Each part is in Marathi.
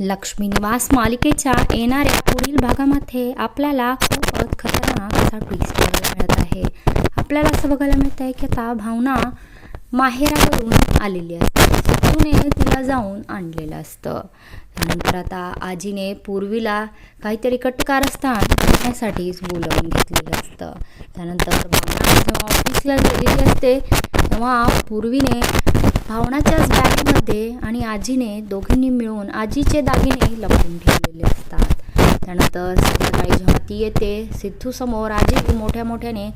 लक्ष्मीनिवास मालिकेच्या येणाऱ्या पुढील भागामध्ये आपल्याला खूपच खतरनाक असा ट्विस्ट बघायला मिळत आहे. आपल्याला असं बघायला मिळत आहे की आता भावना माहेरावरून आलेली असते. सिद्धूने तिला जाऊन आणलेलं असतं. त्यानंतर आता आजीने पूर्वीला काहीतरी कटकारस्थान करण्यासाठीच बोलवून घेतलेलं असतं. त्यानंतर भावना जेव्हा ऑफिसला गेलेली असते तेव्हा पूर्वीने भावनाच्याच बॅगमध्ये आणि आजीने दोघींनी मिळून आजीचे दागिने लपवून ठेवलेले असतात. त्यानंतर संध्याकाळी जेव्हा ती येते सिद्धूसमोर आजी मोठ्या मोठ्याने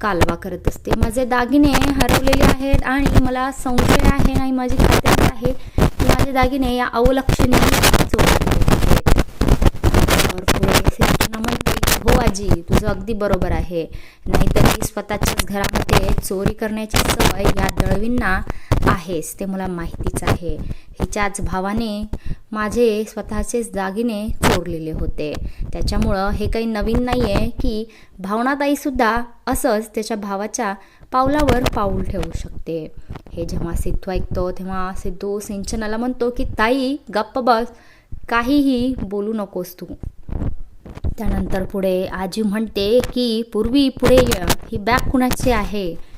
कालवा करत असते. माझे दागिने हरवलेले आहेत आणि मला संशय आहे आणि माझी खात्री आहे की माझे दागिने या अवलक्षणी हो आजी तुझं अगदी बरोबर आहे. नाहीतर मी स्वतःच्याच घरामध्ये चोरी करण्याची सवय या दळवींना आहेस ते मला माहितीच आहे. हिच्याच भावाने माझे स्वतःचेच दागिने चोरलेले होते. त्याच्यामुळं हे काही नवीन नाही आहे की भावनाताईसुद्धा असंच त्याच्या भावाच्या पावलावर पाऊल ठेवू शकते. हे जेव्हा सिद्धू ऐकतो तेव्हा सिद्धू सिंचनाला म्हणतो की ताई गप्प बस. काहीही बोलू नकोस तू. त्यानंतर पुढे आजी म्हणते की पूर्वी पुढे ही बॅग कुणाची आहे?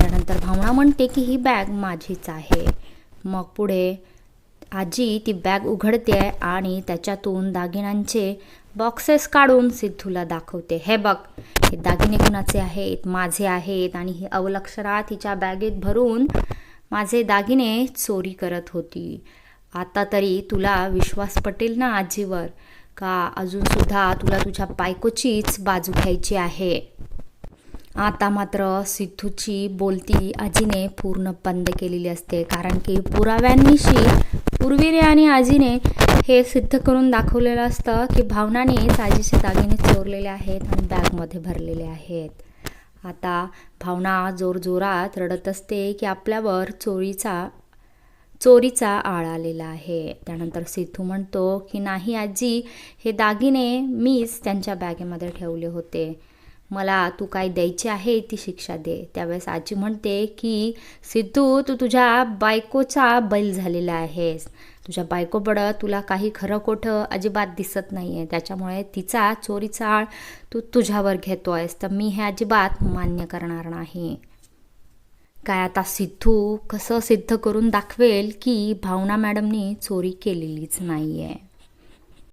त्यानंतर भावना म्हणते की ही बॅग माझीच आहे. मग पुढे आजी ती बॅग उघडते आणि त्याच्यातून दागिन्यांचे बॉक्सेस काढून सिद्धूला दाखवते. हे बघ हे दागिने कुणाचे आहेत? माझे आहेत आणि ही अवलक्षरा तिच्या बॅगेत भरून माझे दागिने चोरी करत होती. आता तरी तुला विश्वास पटेल ना आजीवर? का अजूनसुद्धा तुला तुझ्या बायकोचीच बाजू घ्यायची आहे? आता मात्र सिद्धूची बोलती आजीने पूर्ण बंद केलेली असते. कारण की पुराव्यांनीशी पूर्वीने आणि आजीने हे सिद्ध करून दाखवलेलं असतं की भावनानेच आजीचे दागिने चोरलेले आहेत आणि बॅगमध्ये भरलेले आहेत. आता भावना जोरजोरात रडत असते की आपल्यावर चोरीचा चोरीचा आळ आलेला आहे. त्यानंतर सिद्धू म्हणतो की नाही आजी हे दागिने मीच त्यांच्या बॅगेमध्ये ठेवले होते. मला तू काय द्यायची आहे ती शिक्षा दे. त्यावेळेस आजी म्हणते की सिद्धू तू तुझ्या बायकोचा बैल झालेला आहेस. तुझ्या बायकोपडं तुला काही खरं कोठं अजिबात दिसत नाही आहे त्याच्यामुळे तिचा चोरीचा आळ तू तुझ्यावर घेतो आहेस तर मी हे अजिबात मान्य करणार नाही. काय आता सिद्धू कसं सिद्ध करून दाखवेल की भावना मॅडमनी चोरी केलेलीच नाही आहे